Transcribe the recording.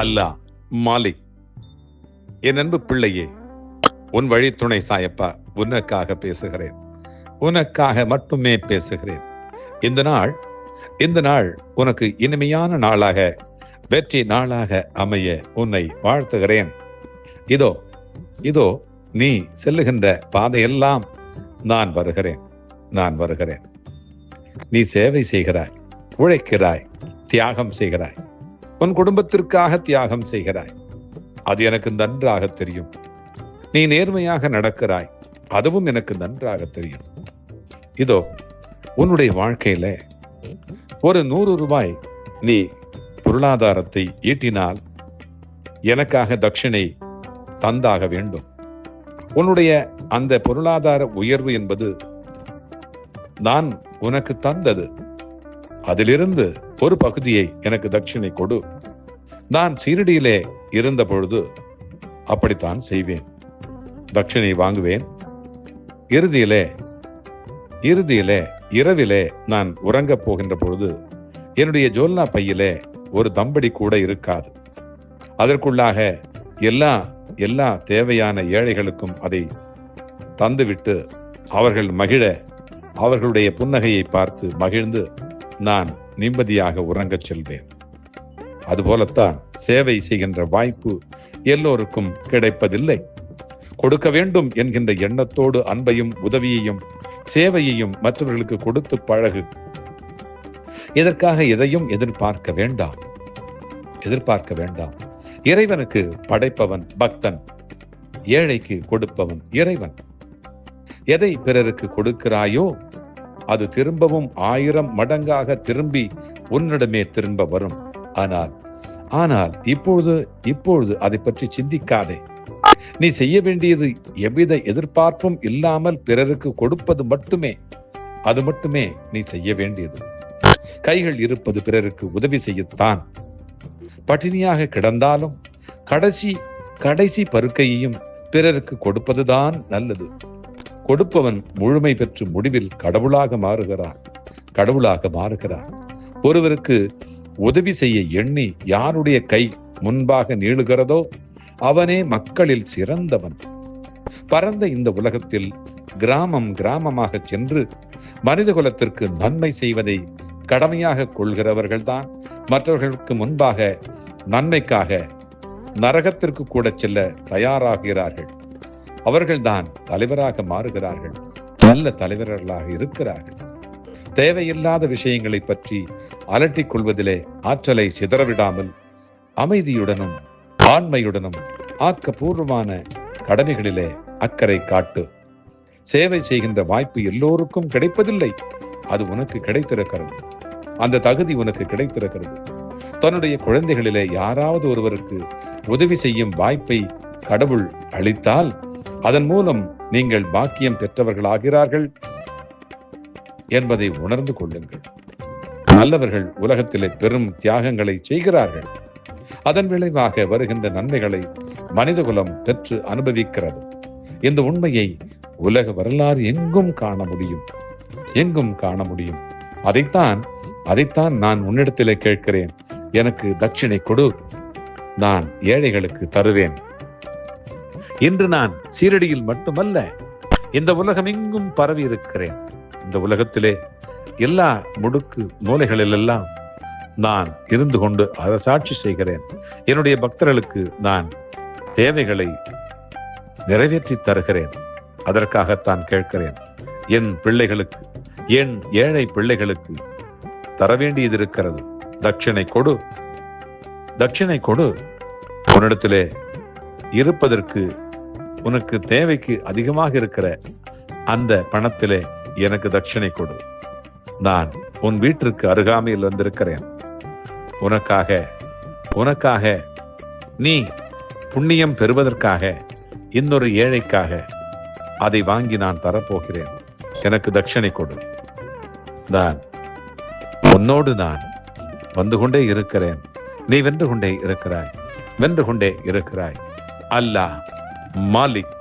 அல்லாஹ் மாலிக். என் அன்பு பிள்ளையே உன் வழித்துணை சாயப்பா உனக்காக பேசுகிறேன். உனக்காக மட்டுமே பேசுகிறேன். இந்த நாள் இந்த நாள் உனக்கு இனிமையான நாளாக வெற்றி நாளாக அமைய உன்னை வாழ்த்துகிறேன். இதோ இதோ நீ செல்லுகின்ற பாதையெல்லாம் நான் வருகிறேன் நான் வருகிறேன். நீ சேவை செய்கிறாய் உழைக்கிறாய் தியாகம் செய்கிறாய். உன் குடும்பத்திற்காக தியாகம் செய்கிறாய். அது எனக்கு நன்றாக தெரியும். நீ நேர்மையாக நடக்கிறாய். அதுவும் எனக்கு நன்றாக தெரியும். இதோ உன்னுடைய வாழ்க்கையில ஒரு நூறு ரூபாய் நீ பொருளாதாரத்தை ஈட்டினால் எனக்காக தட்சிணை தந்தாக வேண்டும். உன்னுடைய அந்த பொருளாதார உயர்வு என்பது நான் உனக்கு தந்தது. அதிலிருந்து ஒரு பகுதியை எனக்கு தட்சிணை கொடு. நான் சீரடியிலே இருந்த பொழுது அப்படித்தான் செய்வேன். தட்சிணை வாங்குவேன். இறுதியிலே இறுதியிலே இரவிலே நான் உறங்கப் போகின்ற பொழுது என்னுடைய ஜோல்னா பையிலே ஒரு தம்படி கூட இருக்காது. அதற்குள்ளாக எல்லா எல்லா தேவையான ஏழைகளுக்கும் அதை தந்துவிட்டு அவர்கள் மகிழ அவர்களுடைய புன்னகையை பார்த்து மகிழ்ந்து நான் நிம்மதியாக உறங்கச் செல்வேன். அதுபோலத்தான் சேவை செய்கின்ற வாய்ப்பு எல்லோருக்கும் கிடைப்பதில்லை. கொடுக்க வேண்டும் என்கின்ற எண்ணத்தோடு அன்பையும் உதவியையும் சேவையையும் மற்றவர்களுக்கு கொடுத்து பழகு. இதற்காக எதையும் எதிர்பார்க்க வேண்டாம். எதிர்பார்க்க வேண்டாம். இறைவனுக்கு படைப்பவன் பக்தன். ஏழைக்கு கொடுப்பவன் இறைவன். எதை பிறருக்கு கொடுக்கிறாயோ அது திரும்பவும் ஆயிரம் மடங்காக திரும்பி உன்னிடமே திரும்ப வரும். ஆனால் ஆனால் இப்பொழுது இப்பொழுது அதை பற்றி சிந்திக்காதே. நீ செய்ய வேண்டியது எவ்வித எதிர்பார்ப்பும் இல்லாமல் பிறருக்கு கொடுப்பது மட்டுமே. அது மட்டுமே நீ செய்ய வேண்டியது. கைகள் இருப்பது பிறருக்கு உதவி செய்யத்தான். பட்டினியாக கிடந்தாலும் கடைசி கடைசி பருக்கையையும் பிறருக்கு கொடுப்பதுதான் நல்லது. கொடுப்பவன் முழுமை பெற்று முடிவில் கடவுளாக மாறுகிறார் கடவுளாக மாறுகிறார் ஒருவருக்கு உதவி செய்ய எண்ணி யாருடைய கை முன்பாக நீளுகிறதோ அவனே மக்களில் சிறந்தவன். பரந்த இந்த உலகத்தில் கிராமம் கிராமமாக சென்று மனித குலத்திற்கு நன்மை செய்வதை கடமையாக கொள்கிறவர்கள்தான். மற்றவர்களுக்கு முன்பாக நன்மைக்காக நரகத்திற்கு கூட செல்ல தயாராகிறார்கள். அவர்கள்தான் தலைவராக மாறுகிறார்கள். நல்ல தலைவர்களாக இருக்கிறார்கள். தேவையில்லாத விஷயங்களை பற்றி அலட்டிக் கொள்வதிலே ஆற்றலை சிதறவிடாமல் அமைதியுடனும் ஆண்மையுடனும் ஆக்கப்பூர்வமான கடமைகளிலே அக்கறை காட்டு. சேவை செய்கின்ற வாய்ப்பு எல்லோருக்கும் கிடைப்பதில்லை. அது உனக்கு கிடைத்திருக்கிறது. அந்த தகுதி உனக்கு கிடைத்திருக்கிறது. தன்னுடைய குழந்தைகளிலே யாராவது ஒருவருக்கு உதவி செய்யும் வாய்ப்பை கடவுள் அளித்தால் அதன் மூலம் நீங்கள் பாக்கியம் பெற்றவர்களாகிறார்கள் என்பதை உணர்ந்து கொள்ளுங்கள். நல்லவர்கள் உலகத்திலே பெரும் தியாகங்களை செய்கிறார்கள். அதன் விளைவாக வருகின்ற நன்மைகளை மனிதகுலம் பெற்று அனுபவிக்கிறது. இந்த உண்மையை உலக வரலாறு எங்கும் காண முடியும். எங்கும் காண முடியும். அதைத்தான் அதைத்தான் நான் உன்னிடத்திலே கேட்கிறேன். எனக்கு தட்சிணை கொடு. நான் ஏழைகளுக்கு தருவேன். இன்று நான் சீரடியில் மட்டுமல்ல இந்த உலகம் எங்கும் பரவி இருக்கிறேன் இந்த உலகத்திலே எல்லா முடுக்கு மூலைகளிலெல்லாம் நான் இருந்து கொண்டு அதை சாட்சி செய்கிறேன். என்னுடைய பக்தர்களுக்கு நான் தேவைகளை நிறைவேற்றி தருகிறேன். அதற்காகத்தான் கேட்கிறேன். என் பிள்ளைகளுக்கு என் ஏழை பிள்ளைகளுக்கு தர வேண்டியது இருக்கிறது தட்சிணை கொடு. தட்சிணை கொடு. உன்னிடத்திலே இருப்பதற்கு உனக்கு தேவைக்கு அதிகமாக இருக்கிற அந்த பணத்திலே எனக்கு தட்சணை கொடு. நான் உன் வீட்டிற்கு அருகாமையில் வந்திருக்கிறேன். உனக்காக உனக்காக நீ புண்ணியம் பெறுவதற்காக இன்னொரு ஏழைக்காக அதை வாங்கி நான் தரப்போகிறேன். எனக்கு தட்சணை கொடு. நான் உன்னோடு நான் வந்து கொண்டே இருக்கிறேன். நீ வென்று கொண்டே இருக்கிறாய். வென்று கொண்டே இருக்கிறாய். அல்லாஹ் மாலிக்